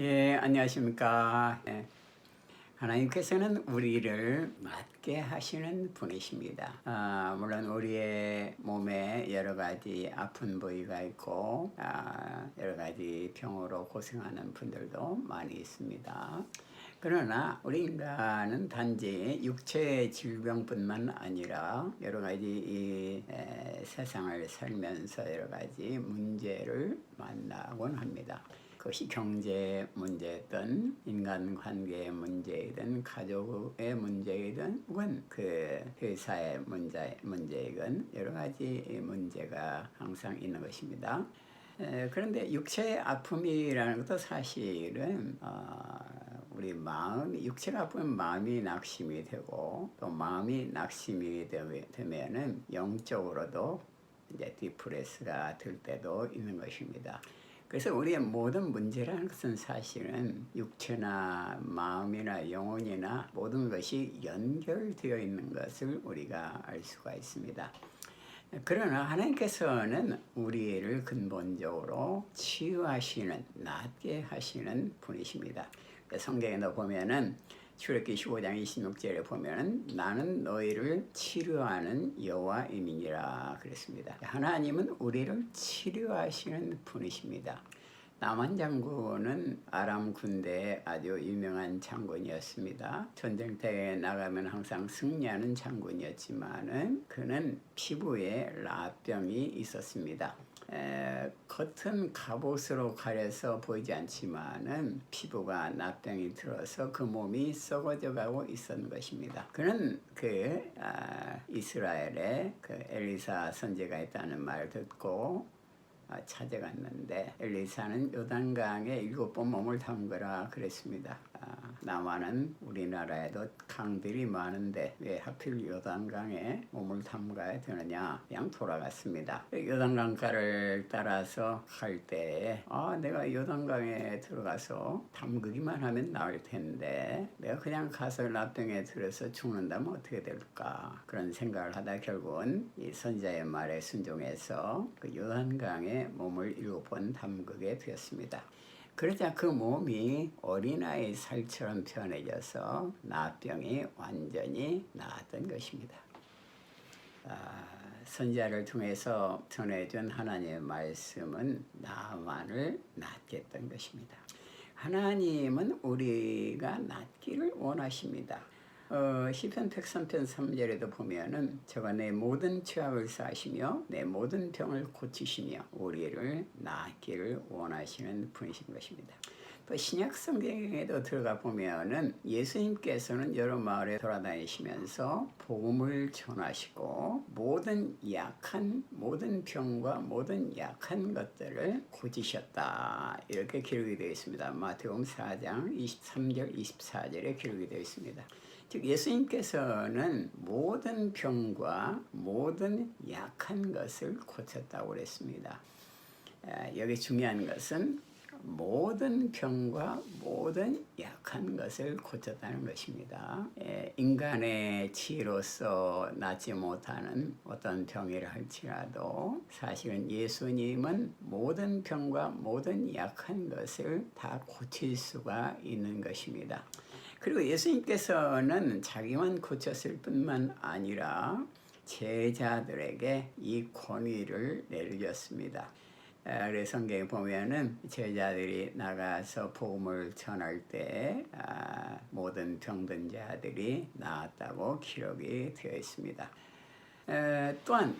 예, 안녕하십니까. 예. 하나님께서는 우리를 맞게 하시는 분이십니다. 아, 물론 우리의 몸에 여러 가지 아픈 부위가 있고 아, 여러 가지 병으로 고생하는 분들도 많이 있습니다. 그러나 우리 인간은 단지 육체의 질병뿐만 아니라 여러 가지 이 에, 세상을 살면서 여러 가지 문제를 만나곤 합니다. 그것이 경제 문제든 인간관계의 문제이든 가족의 문제이든 혹은 그 회사의 문제 문제이든 여러 가지 문제가 항상 있는 것입니다. 에, 그런데 육체의 아픔이라는 것도 사실은 어, 우리 마음 육체가 아프면 마음이 낙심이 되고 또 마음이 낙심이 되면- 영적으로도 이제 디프레스가 될 때도 있는 것입니다. 그래서 우리의 모든 문제라는 것은 사실은 육체나 마음이나 영혼이나 모든 것이 연결되어 있는 것을 우리가 알 수가 있습니다. 그러나 하나님께서는 우리를 근본적으로 치유하시는 낫게 하시는 분이십니다. 성경에도 보면은 출애굽기 15장 26절에 보면은 나는 너희를 치료하는 여호와임이니라 그랬습니다. 하나님은 우리를 치료하시는 분이십니다. 남한 장군은 아람 군대의 아주 유명한 장군이었습니다. 전쟁터에 나가면 항상 승리하는 장군이었지만은 그는 피부에 라병이 있었습니다. 에, 겉은 갑옷으로 가려서 보이지 않지만은 피부가 나병이 들어서 그 몸이 썩어져 가고 있었는 것입니다. 그는 그 아, 이스라엘에 그 엘리사 선제가 있다는 말을 듣고 아, 찾아갔는데 엘리사는 요단강에 일곱 번 몸을 담그라 그랬습니다. 아, 남한은 우리나라에도 강들이 많은데 왜 하필 요단강에 몸을 담가야 되느냐 그냥 돌아갔습니다. 요단강가를 따라서 갈 때에 아 내가 요단강에 들어가서 담그기만 하면 나을 텐데 내가 그냥 가서 나병에 들어서 죽는다면 어떻게 될까 그런 생각을 하다 결국은 이 선자의 말에 순종해서 그 요단강에 몸을 일곱 번 담그게 되었습니다. 그러자 그 몸이 어린아이 살처럼 변해져서 나병이 완전히 나았던 것입니다. 아, 선자를 통해서 전해준 하나님의 말씀은 나만을 낫게 했던 것입니다. 하나님은 우리가 낫기를 원하십니다. 어, 시편 103편 3절에도 보면은 저가 내 모든 죄악을 사시며 내 모든 병을 고치시며 우리를 낫기를 원하시는 분이신 것입니다. 또 신약 성경에도 들어가 보면은 예수님께서는 여러 마을에 돌아다니시면서 복음을 전하시고 모든 약한 모든 병과 모든 약한 것들을 고치셨다 이렇게 기록이 되어 있습니다. 마태복음 4장 23절 24절에 기록이 되어 있습니다. 즉 예수님께서는 모든 병과 모든 약한 것을 고쳤다고 그랬습니다. 아, 여기 중요한 것은 모든 병과 모든 약한 것을 고쳤다는 것입니다. 에, 인간의 지혜로서 낫지 못하는 어떤 병이라 할지라도 사실은 예수님은 모든 병과 모든 약한 것을 다 고칠 수가 있는 것입니다. 그리고 예수님께서는 자기만 고쳤을 뿐만 아니라 제자들에게 이 권위를 내려줬습니다. 아, 그래서 성경에 보면은 제자들이 나가서 복음을 전할 때 아, 모든 병든 자들이 나았다고 기록이 되어 있습니다. 에, 또한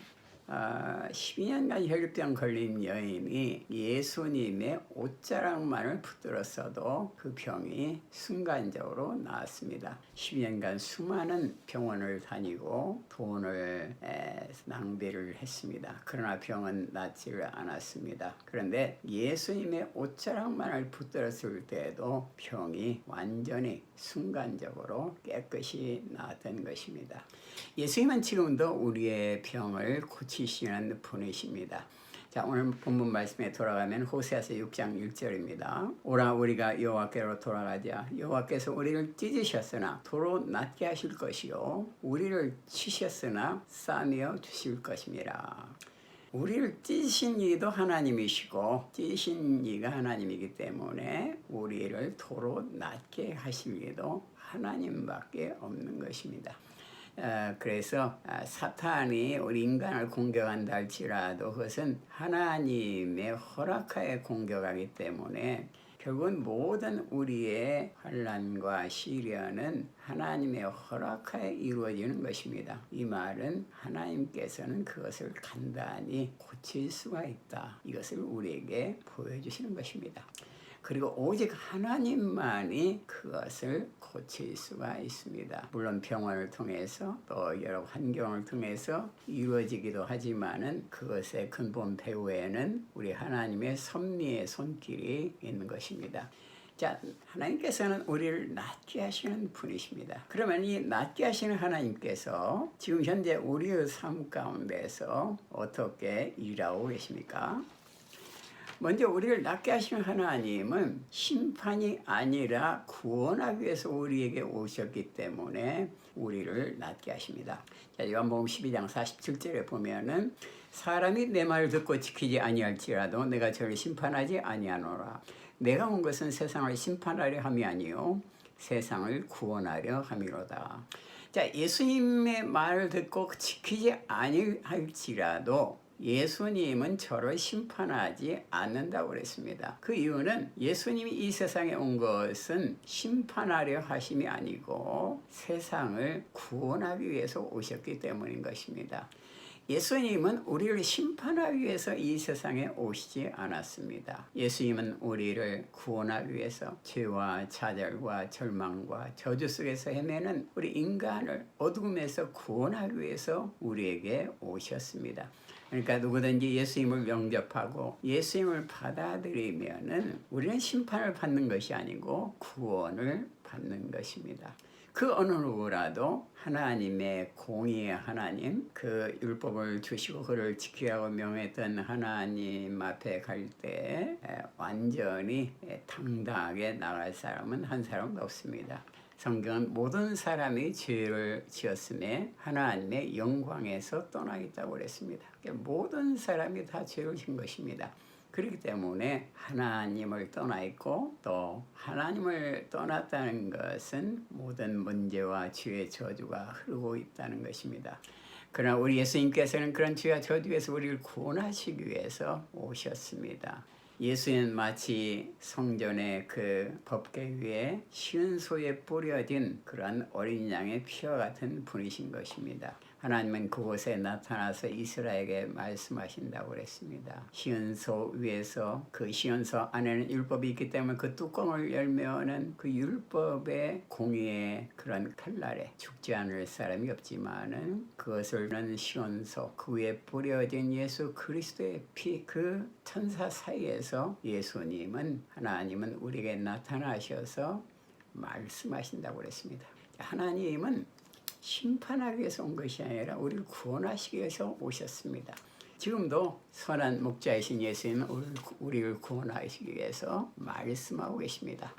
아, 12년간 혈류병 걸린 여인이 예수님의 옷자락만을 붙들었어도 그 병이 순간적으로 나았습니다. 12년간 수많은 병원을 다니고 돈을 에, 낭비를 했습니다. 그러나 병은 낫지를 않았습니다. 그런데 예수님의 옷자락만을 붙들었을 때에도 병이 완전히 순간적으로 깨끗이 나았던 것입니다. 예수님은 지금도 우리의 병을 고치 시는 분이십니다. 자 오늘 본문 말씀에 돌아가면 호세아서 6장 1절입니다. 오라 우리가 여호와께로 돌아가자. 여호와께서 우리를 찢으셨으나 도로 낫게 하실 것이요 우리를 치셨으나 싸매어 주실 것입니다. 우리를 찢으신 이도 하나님이시고 찢으신 이가 하나님이기 때문에 우리를 도로 낮게 하실 이도 하나님밖에 없는 것입니다. 어, 그래서 아, 사탄이 우리 인간을 공격한다 할지라도 그것은 하나님의 허락하에 공격하기 때문에 결국은 모든 우리의 환란과 시련은 하나님의 허락하에 이루어지는 것입니다. 이 말은 하나님께서는 그것을 간단히 고칠 수가 있다. 이것을 우리에게 보여주시는 것입니다. 그리고 오직 하나님만이 그것을 고칠 수가 있습니다. 물론 병원을 통해서 또 여러 환경을 통해서 이루어지기도 하지만은 그것의 근본 배후에는 우리 하나님의 섭리의 손길이 있는 것입니다. 자, 하나님께서는 우리를 낫게 하시는 분이십니다. 그러면 이 낫게 하시는 하나님께서 지금 현재 우리의 삶 가운데서 어떻게 일하고 계십니까? 먼저 우리를 낫게 하시는 하나님은 심판이 아니라 구원하기 위해서 우리에게 오셨기 때문에 우리를 낫게 하십니다. 자, 요한복음 12장 47절에 보면은 사람이 내 말을 듣고 지키지 아니할지라도 내가 저를 심판하지 아니하노라. 내가 온 것은 세상을 심판하려 함이 아니요 세상을 구원하려 함이로다. 자, 예수님의 말을 듣고 지키지 아니할지라도 예수님은 저를 심판하지 않는다고 그랬습니다. 그 이유는 예수님이 이 세상에 온 것은 심판하려 하심이 아니고 세상을 구원하기 위해서 오셨기 때문인 것입니다. 예수님은 우리를 심판하기 위해서 이 세상에 오시지 않았습니다. 예수님은 우리를 구원하기 위해서 죄와 좌절과 절망과 저주 속에서 헤매는 우리 인간을 어둠에서 구원하기 위해서 우리에게 오셨습니다. 그러니까 누구든지 예수님을 영접하고 예수님을 받아들이면은 우리는 심판을 받는 것이 아니고 구원을 받는 것입니다. 그 어느 누구라도 하나님의 공의의 하나님, 그 율법을 주시고 그를 지키라고 명했던 하나님 앞에 갈 때 완전히 당당하게 나갈 사람은 한 사람도 없습니다. 성경은 모든 사람이 죄를 지었음에 하나님의 영광에서 떠나겠다고 그랬습니다. 그러니까 모든 사람이 다 죄를 진 것입니다. 그렇기 때문에 하나님을 떠나 있고 또 하나님을 떠났다는 것은 모든 문제와 죄의 저주가 흐르고 있다는 것입니다. 그러나 우리 예수님께서는 그런 죄와 저주에서 우리를 구원하시기 위해서 오셨습니다. 예수는 마치 성전의 그 법계 위에 쉬운 소에 뿌려진 그러한 어린 양의 피와 같은 분이신 것입니다. 하나님은 그곳에 나타나서 이스라엘에게 말씀하신다고 그랬습니다. 시은소 위에서 그 시은소 안에는 율법이 있기 때문에 그 뚜껑을 열면은 그 율법의 공의의 그런 칼날에 죽지 않을 사람이 없지만은 그것을 는 시은소 그 위에 뿌려진 예수 그리스도의 피 그 천사 사이에서 예수님은 하나님은 우리에게 나타나셔서 말씀하신다고 그랬습니다. 하나님은 심판하기 위해서 온 것이 아니라 우리를 구원하시기 위해서 오셨습니다. 지금도 선한 목자이신 예수님은 우리를 구원하시기 위해서 말씀하고 계십니다.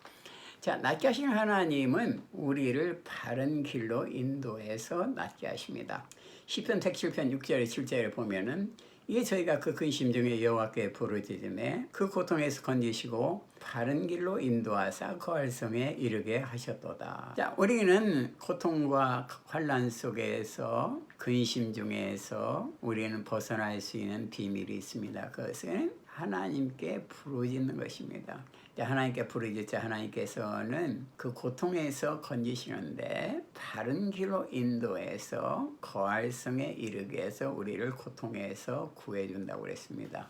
자, 낫게 하신 하나님은 우리를 바른 길로 인도해서 낫게 하십니다. 시편 107편 6절에 7절에 보면은 이게 저희가 그 근심 중에 여호와께 부르짖음에 그 고통에서 건지시고 바른 길로 인도하사 거활성에 이르게 하셨도다. 자, 우리는 고통과 환란 속에서 근심 중에서 우리는 벗어날 수 있는 비밀이 있습니다. 그것은 하나님께 부르짖는 것입니다. 하나님께 부르짖자 하나님께서는 그 고통에서 건지시는데 바른 길로 인도해서 거할성에 이르게 해서 우리를 고통에서 구해준다고 그랬습니다.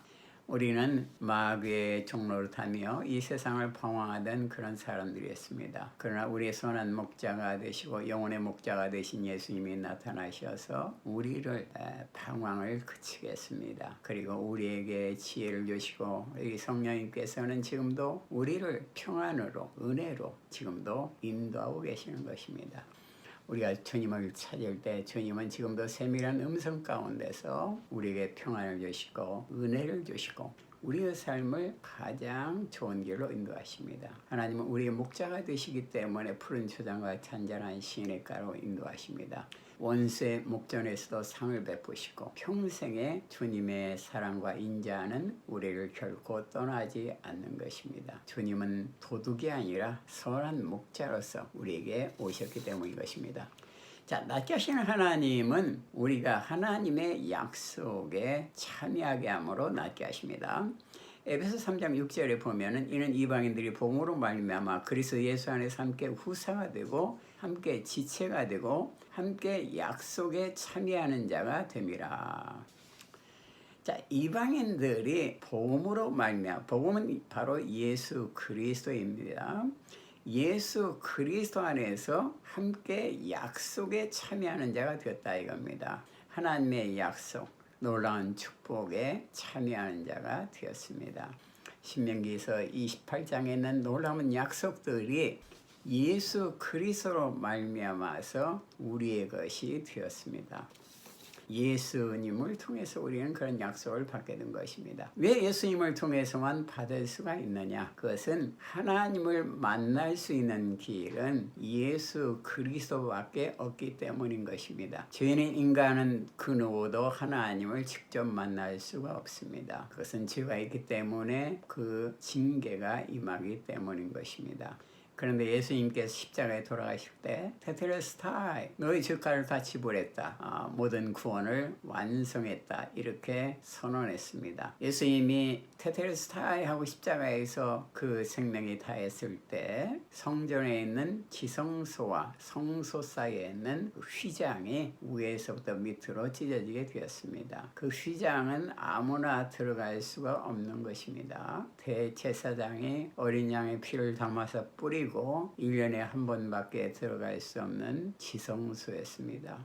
우리는 마귀의 종로를 타며 이 세상을 방황하던 그런 사람들이었습니다. 그러나 우리의 선한 목자가 되시고 영혼의 목자가 되신 예수님이 나타나셔서 우리를 방황을 그치겠습니다. 그리고 우리에게 지혜를 주시고 이 성령님께서는 지금도 우리를 평안으로 은혜로 지금도 인도하고 계시는 것입니다. 우리가 주님을 찾을 때 주님은 지금도 세밀한 음성 가운데서 우리에게 평안을 주시고 은혜를 주시고 우리의 삶을 가장 좋은 길로 인도하십니다. 하나님은 우리의 목자가 되시기 때문에 푸른 초장과 잔잔한 시냇가로 인도하십니다. 원수의 목전에서도 상을 베푸시고 평생에 주님의 사랑과 인자하는 우리를 결코 떠나지 않는 것입니다. 주님은 도둑이 아니라 선한 목자로서 우리에게 오셨기 때문인 것입니다. 자, 하시는 하나님은 우리가 하나님의 약속에 참여하게 함으로 낮게 하십니다. 에베소 3장 6절에 보면은 이는 이방인들이 복음으로 말미암아 그리스도 예수 안에서 함께 후사가 되고 함께 지체가 되고 함께 약속에 참여하는 자가 됨이라. 자, 이방인들이 복음으로 말미암아 복음은 바로 예수 그리스도입니다. 예수 그리스도 안에서 함께 약속에 참여하는 자가 되었다 이겁니다. 하나님의 약속, 놀라운 축복에 참여하는 자가 되었습니다. 신명기서 28장에 있는 놀라운 약속들이 예수 그리스도로 말미암아서 우리의 것이 되었습니다. 예수님을 통해서 우리는 그런 약속을 받게 된 것입니다. 왜 예수님을 통해서만 받을 수가 있느냐? 그것은 하나님을 만날 수 있는 길은 예수 그리스도밖에 없기 때문인 것입니다. 죄인인 인간은 그 누구도 하나님을 직접 만날 수가 없습니다. 그것은 죄가 있기 때문에 그 징계가 임하기 때문인 것입니다. 그런데 예수님께서 십자가에 돌아가실 때 테테레스타이 너희 주가를 다 지불했다. 아, 모든 구원을 완성했다. 이렇게 선언했습니다. 예수님이 테테레스타이 하고 십자가에서 그 생명이 다했을 때 성전에 있는 지성소와 성소 사이에 있는 그 휘장이 위에서부터 밑으로 찢어지게 되었습니다. 그 휘장은 아무나 들어갈 수가 없는 것입니다 대제사장이 어린 양의 피를 담아서 뿌리고 그리고 1년에 한 번밖에 들어갈 수 없는 지성소였습니다.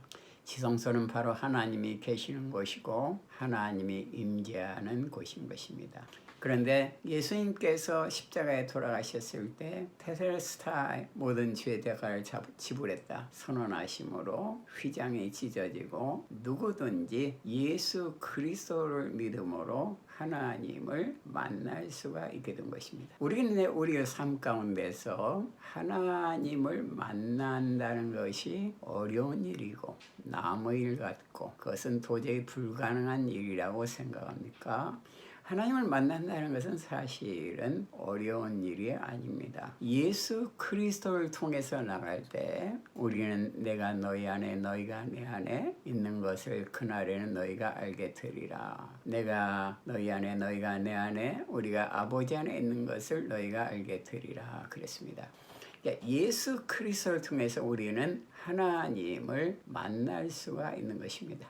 지성소는 바로 하나님이 계시는 곳이고 하나님이 임재하는 곳인 것입니다. 그런데 예수님께서 십자가에 돌아가셨을 때 테셀스타의 모든 죄 대가를 지불했다 선언하심으로 휘장이 찢어지고 누구든지 예수 그리스도를 믿음으로 하나님을 만날 수가 있게 된 것입니다. 우리는 우리의 삶 가운데서 하나님을 만난다는 것이 어려운 일이고 남의 일 같고 그것은 도저히 불가능한 일이라고 생각합니까? 하나님을 만난다는 것은 사실은 어려운 일이 아닙니다. 예수 그리스도를 통해서 나갈 때 우리는 내가 너희 안에 너희가 내 안에 있는 것을 그날에는 너희가 알게 되리라. 내가 너희 안에 너희가 내 안에 우리가 아버지 안에 있는 것을 너희가 알게 되리라. 그랬습니다. 그러니까 예수 그리스도를 통해서 우리는 하나님을 만날 수가 있는 것입니다.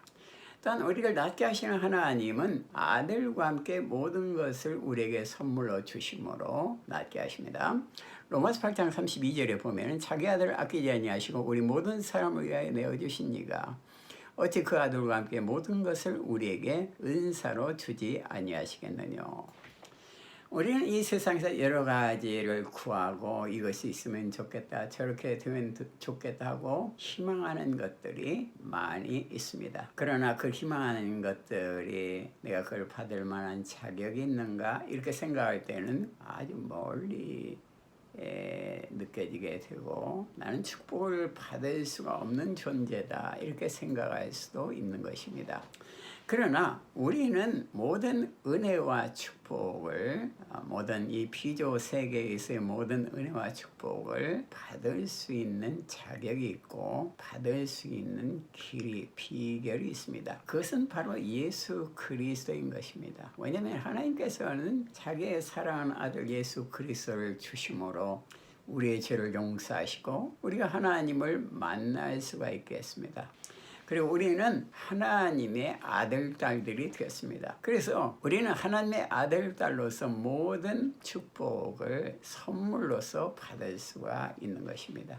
또한 우리를 낫게 하시는 하나님은 아들과 함께 모든 것을 우리에게 선물로 주심으로 낫게 하십니다. 로마서 8장 32절에 보면 자기 아들을 아끼지 아니하시고 우리 모든 사람을 위하여 내어주신 이가 어찌 그 아들과 함께 모든 것을 우리에게 은사로 주지 아니하시겠느냐. 우리는 이 세상에서 여러 가지를 구하고 이것이 있으면 좋겠다, 저렇게 되면 좋겠다 하고 희망하는 것들이 많이 있습니다. 그러나 그 희망하는 것들이 내가 그걸 받을 만한 자격이 있는가 이렇게 생각할 때는 아주 멀리 느껴지게 되고 나는 축복을 받을 수가 없는 존재다 이렇게 생각할 수도 있는 것입니다. 그러나 우리는 모든 은혜와 축복을 아, 모든 이 피조 세계에서의 모든 은혜와 축복을 받을 수 있는 자격이 있고 받을 수 있는 길이 비결이 있습니다. 그것은 바로 예수 그리스도인 것입니다. 왜냐하면 하나님께서는 자기의 사랑하는 아들 예수 그리스도를 주심으로 우리의 죄를 용서하시고 우리가 하나님을 만날 수가 있겠습니다. 그리고 우리는 하나님의 아들, 딸들이 되었습니다. 그래서 우리는 하나님의 아들, 딸로서 모든 축복을 선물로서 받을 수가 있는 것입니다.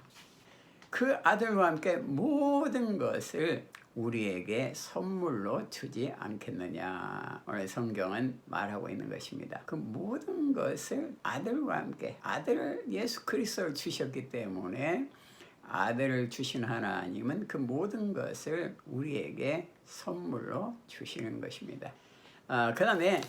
그 아들과 함께 모든 것을 우리에게 선물로 주지 않겠느냐. 오늘 성경은 말하고 있는 것입니다. 그 모든 것을 아들과 함께 아들 예수 그리스도를 주셨기 때문에 아들을 주신 하나님은 그 모든 것을 우리에게 선물로 주시는 것입니다. 아, 그 다음에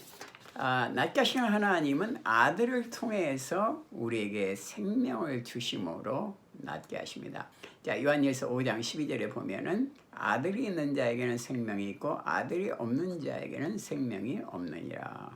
아, 낫가신 하나님은 아들을 통해서 우리에게 생명을 주심으로 낫게 하십니다. 자, 요한일서 5장 12절에 보면은 아들이 있는 자에게는 생명이 있고 아들이 없는 자에게는 생명이 없느니라.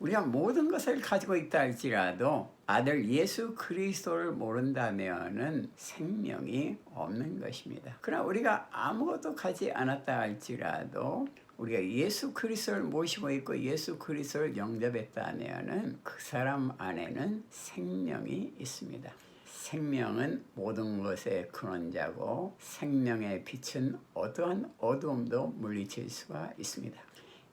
우리가 모든 것을 가지고 있다 할지라도 아들 예수 그리스도를 모른다면은 생명이 없는 것입니다. 그러나 우리가 아무것도 가지 않았다 할지라도 우리가 예수 그리스도를 모시고 있고 예수 그리스도를 영접했다면은 그 사람 안에는 생명이 있습니다. 생명은 모든 것의 근원자고 생명의 빛은 어떠한 어두움도 물리칠 수가 있습니다.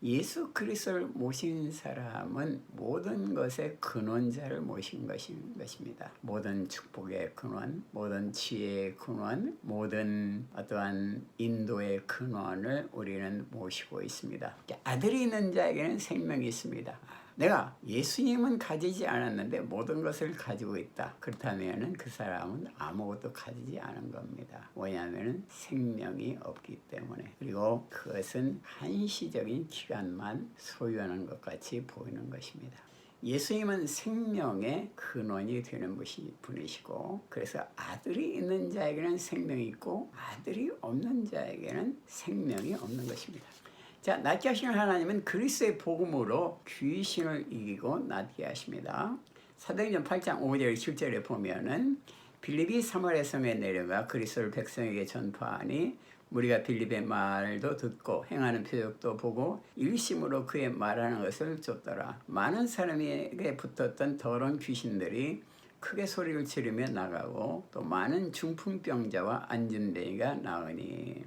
예수 그리스도를 모신 사람은 모든 것의 근원자를 모신 것입니다. 모든 축복의 근원, 모든 지혜의 근원, 모든 어떠한 인도의 근원을 우리는 모시고 있습니다. 아들이 있는 자에게는 생명이 있습니다. 내가 예수님은 가지지 않았는데 모든 것을 가지고 있다. 그렇다면 그 사람은 아무것도 가지지 않은 겁니다. 왜냐하면 생명이 없기 때문에. 그리고 그것은 한시적인 기간만 소유하는 것 같이 보이는 것입니다. 예수님은 생명의 근원이 되는 분이시고 그래서 아들이 있는 자에게는 생명이 있고 아들이 없는 자에게는 생명이 없는 것입니다. 자, 낫게 하시는 하나님은 그리스도의 복음으로 귀신을 이기고 낫게 하십니다. 사도행전 8장 5절 7절에 보면은 빌립이 사마리아 성에 내려가 그리스도를 백성에게 전파하니 우리가 빌립의 말도 듣고 행하는 표적도 보고 일심으로 그의 말하는 것을 쫓더라. 많은 사람에게 붙었던 더러운 귀신들이 크게 소리를 지르며 나가고 또 많은 중풍병자와 안진뱅이가 나으니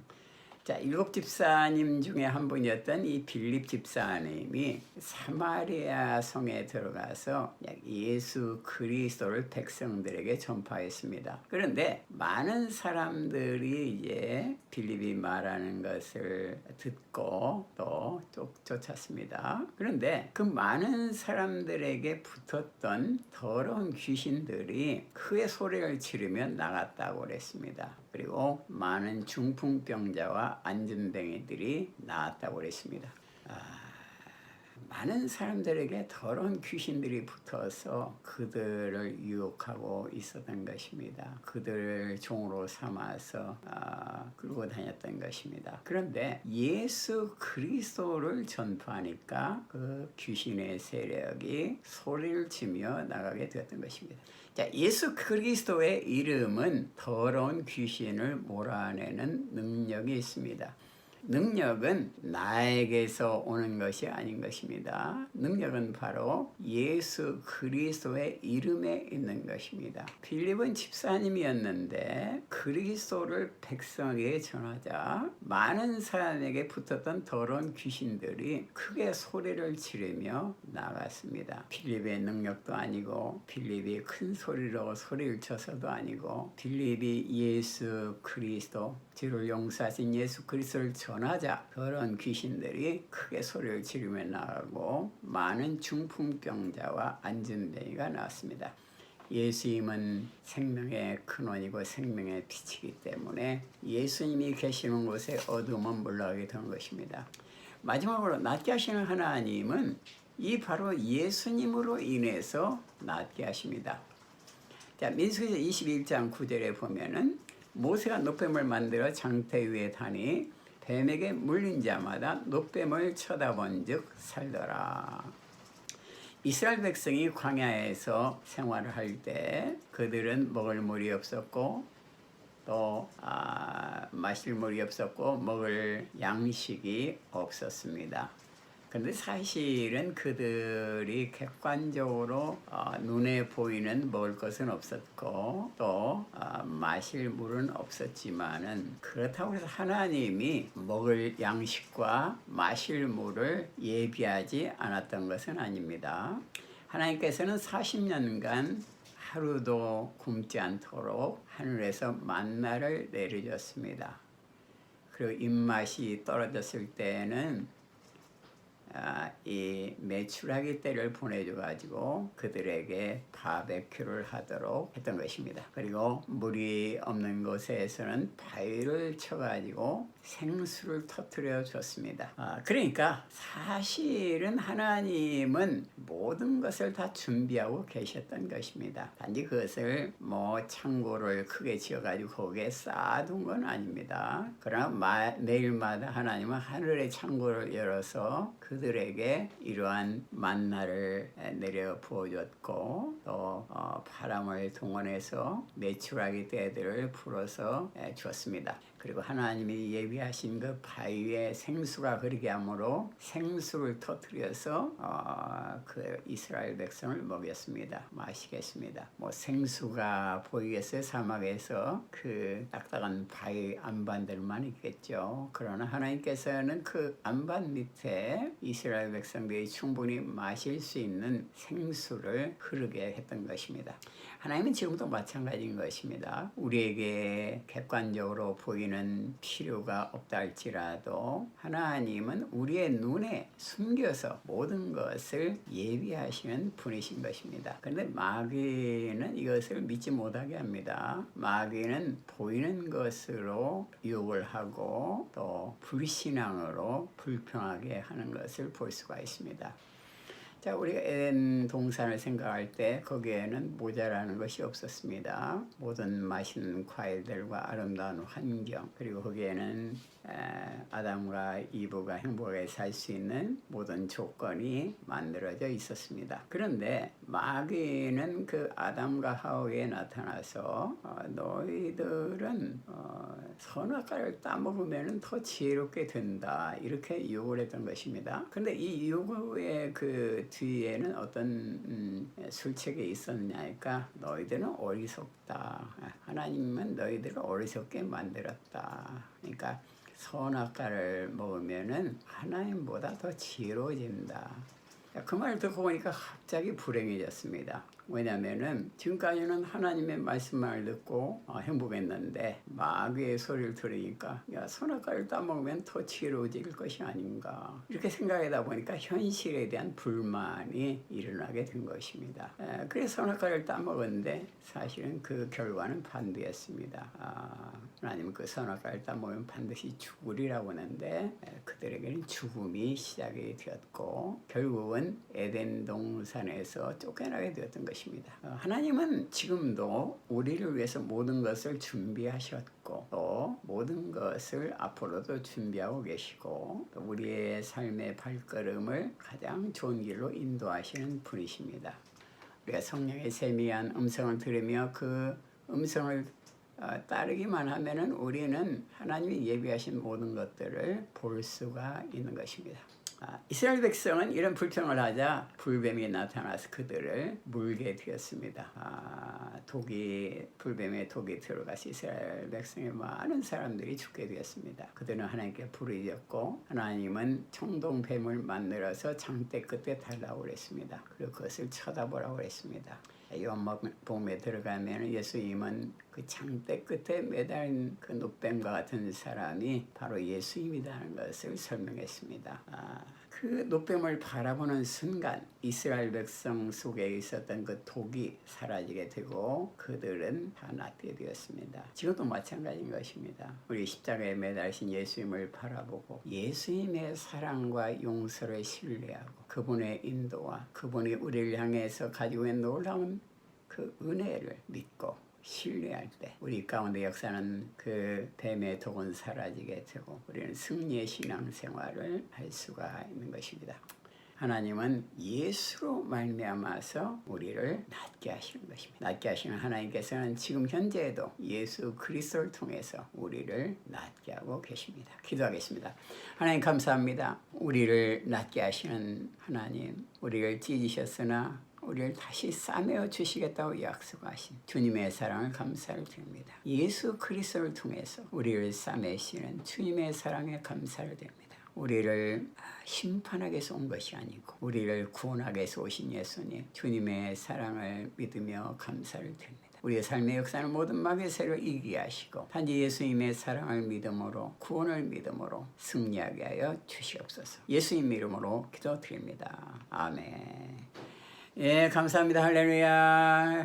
자, 일곱 집사님 중에 한 분이었던 이 빌립 집사님이 사마리아 성에 들어가서 예수 그리스도를 백성들에게 전파했습니다. 그런데 많은 사람들이 이제 빌립이 말하는 것을 듣고 또 쫓았습니다. 그런데 그 많은 사람들에게 붙었던 더러운 귀신들이 크게 소리를 지르며 나갔다고 그랬습니다. 그리고 많은 중풍병자와 안전뱅이들이 나왔다고 그랬습니다. 아, 많은 사람들에게 더러운 귀신들이 붙어서 그들을 유혹하고 있었던 것입니다. 그들을 종으로 삼아서 아, 끌고 다녔던 것입니다. 그런데 예수 그리스도를 전파하니까 그 귀신의 세력이 소리를 치며 나가게 되었던 것입니다. 자, 예수 그리스도의 이름은 더러운 귀신을 몰아내는 능력이 있습니다. 능력은 나에게서 오는 것이 아닌 것입니다. 능력은 바로 예수 그리스도의 이름에 있는 것입니다. 필립은 집사님이었는데 그리스도를 백성에게 전하자 많은 사람에게 붙었던 더러운 귀신들이 크게 소리를 지르며 나갔습니다. 필립의 능력도 아니고 필립이 큰 소리로 소리를 쳐서도 아니고 필립이 예수 그리스도 죄를 용서하신 예수 그리스도를 전하자 그런 귀신들이 크게 소리를 지르며 나가고 많은 중풍병자와 안전뱅이가 나왔습니다. 예수님은 생명의 근원이고 생명의 빛이기 때문에 예수님이 계시는 곳에 어둠은 물러가게 되는 것입니다. 마지막으로 낫게 하시는 하나님은 이 바로 예수님으로 인해서 낫게 하십니다. 자, 민수기서 21장 9절에 보면은 모세가 노뱀을 만들어 장대 위에 타니 뱀에게 물린 자마다 노뱀을 쳐다본 즉 살더라. 이스라엘 백성이 광야에서 생활을 할 때 그들은 먹을 물이 없었고 또 아, 마실 물이 없었고 먹을 양식이 없었습니다. 근데 사실은 그들이 객관적으로 어, 눈에 보이는 먹을 것은 없었고 또 어, 마실 물은 없었지만은 그렇다고 해서 하나님이 먹을 양식과 마실 물을 예비하지 않았던 것은 아닙니다. 하나님께서는 40년간 하루도 굶지 않도록 하늘에서 만나를 내려줬습니다. 그리고 입맛이 떨어졌을 때에는 아, 이 매출하기 때를 보내줘가지고 그들에게 바베큐를 하도록 했던 것입니다. 그리고 물이 없는 곳에서는 바위를 쳐가지고 생수를 터뜨려 줬습니다. 아, 그러니까 사실은 하나님은 모든 것을 다 준비하고 계셨던 것입니다. 단지 그것을 뭐 창고를 크게 지어가지고 거기에 쌓아둔 건 아닙니다. 그러나 마, 매일마다 하나님은 하늘의 창고를 열어서 그들 에게 이러한 만나를 내려 부어줬고 또 어, 바람을 동원해서 매출하기 때들을 불어서 에, 주었습니다. 그리고 하나님이 예비하신 그 바위에 생수가 흐르게 함으로 생수를 터뜨려서 어, 그 이스라엘 백성을 먹였습니다. 마시겠습니다. 뭐 생수가 보이겠어요 사막에서 그 딱딱한 바위 안반들만 있겠죠. 그러나 하나님께서는 그 안반 밑에 이스라엘 백성들이 충분히 마실 수 있는 생수를 흐르게 했던 것입니다. 하나님은 지금도 마찬가지인 것입니다. 우리에게 객관적으로 보이는 필요가 없다 할지라도 하나님은 우리의 눈에 숨겨서 모든 것을 예비하시는 분이신 것입니다. 그런데 마귀는 이것을 믿지 못하게 합니다. 마귀는 보이는 것으로 유혹을 하고 또 불신앙으로 불평하게 하는 것을 볼 수가 있습니다. 자, 우리가 에덴 동산을 생각할 때 거기에는 모자라는 것이 없었습니다. 모든 맛있는 과일들과 아름다운 환경 그리고 거기에는 에, 아담과 이브가 행복하게 살 수 있는 모든 조건이 만들어져 있었습니다. 그런데 마귀는 그 아담과 하와에 나타나서 어, 너희들은 어, 선악과를 따먹으면 더 지혜롭게 된다 이렇게 유혹을 했던 것입니다. 그런데 이 유혹의 그 뒤에는 어떤 음, 술책이 있었냐니까 너희들은 어리석다. 하나님은 너희들을 어리석게 만들었다. 그러니까 선악과를 먹으면은 하나님보다 더 지혜로워진다. 그 말을 듣고 보니까 갑자기 불행해졌습니다. 왜냐하면은 지금까지는 하나님의 말씀을 듣고 어, 행복했는데 마귀의 소리를 들으니까 야 선악과를 따먹으면 더 지혜로워질 것이 아닌가 이렇게 생각하다 보니까 현실에 대한 불만이 일어나게 된 것입니다. 에, 그래서 선악과를 따먹었는데 사실은 그 결과는 반대였습니다. 아, 하나님은 그 선악과를 따먹으면 반드시 죽으리라고 하는데 에, 그들에게는 죽음이 시작이 되었고 결국은 에덴 동산에서 쫓겨나게 되었던 것입니다. 어, 하나님은 지금도 우리를 위해서 모든 것을 준비하셨고 또 모든 것을 앞으로도 준비하고 계시고 또 우리의 삶의 발걸음을 가장 좋은 길로 인도하시는 분이십니다. 우리가 성령의 세미한 음성을 들으며 그 음성을 어, 따르기만 하면은 우리는 하나님이 예비하신 모든 것들을 볼 수가 있는 것입니다. 아, 이스라엘 백성은 이런 불평을 하자 불뱀이 나타나서 그들을 물게 되었습니다. 아, 독이 불뱀의 독이 들어가서 이스라엘 백성의 많은 사람들이 죽게 되었습니다. 그들은 하나님께 부르짖었고 하나님은 청동뱀을 만들어서 장대 끝에 달라고 그랬습니다. 그리고 그것을 쳐다보라고 그랬습니다. 요한복음에 들어가면 예수님은 그 장대 끝에 매달린 그 노뱀과 같은 사람이 바로 예수님이라는 것을 설명했습니다. 아, 그 노뱀을 바라보는 순간 이스라엘 백성 속에 있었던 그 독이 사라지게 되고 그들은 다 낫게 되었습니다. 지금도 마찬가지인 것입니다. 우리 십자가에 매달신 예수님을 바라보고 예수님의 사랑과 용서를 신뢰하고 그분의 인도와 그분이 우리를 향해서 가지고 있는 놀라운 그 은혜를 믿고 신뢰할 때 우리 가운데 역사는 그 뱀의 독은 사라지게 되고 우리는 승리의 신앙생활을 할 수가 있는 것입니다. 하나님은 예수로 말미암아서 우리를 낫게 하시는 것입니다. 낫게 하시는 하나님께서는 지금 현재에도 예수 그리스도를 통해서 우리를 낫게 하고 계십니다. 기도하겠습니다. 하나님 감사합니다. 우리를 낫게 하시는 하나님, 우리를 찢으셨으나 우리를 다시 싸매어 주시겠다고 약속하신 주님의 사랑을 감사를 드립니다. 예수 그리스도를 통해서 우리를 싸매시는 주님의 사랑에 감사를 드립니다. 우리를 심판하기 위해서 온 것이 아니고 우리를 구원하기 위해서 오신 예수님 주님의 사랑을 믿으며 감사를 드립니다. 우리의 삶의 역사는 모든 마귀세를 이기게 하시고 단지 예수님의 사랑을 믿음으로 구원을 믿음으로 승리하게 하여 주시옵소서. 예수님 이름으로 기도드립니다. 아멘. 예, 감사합니다. 할렐루야.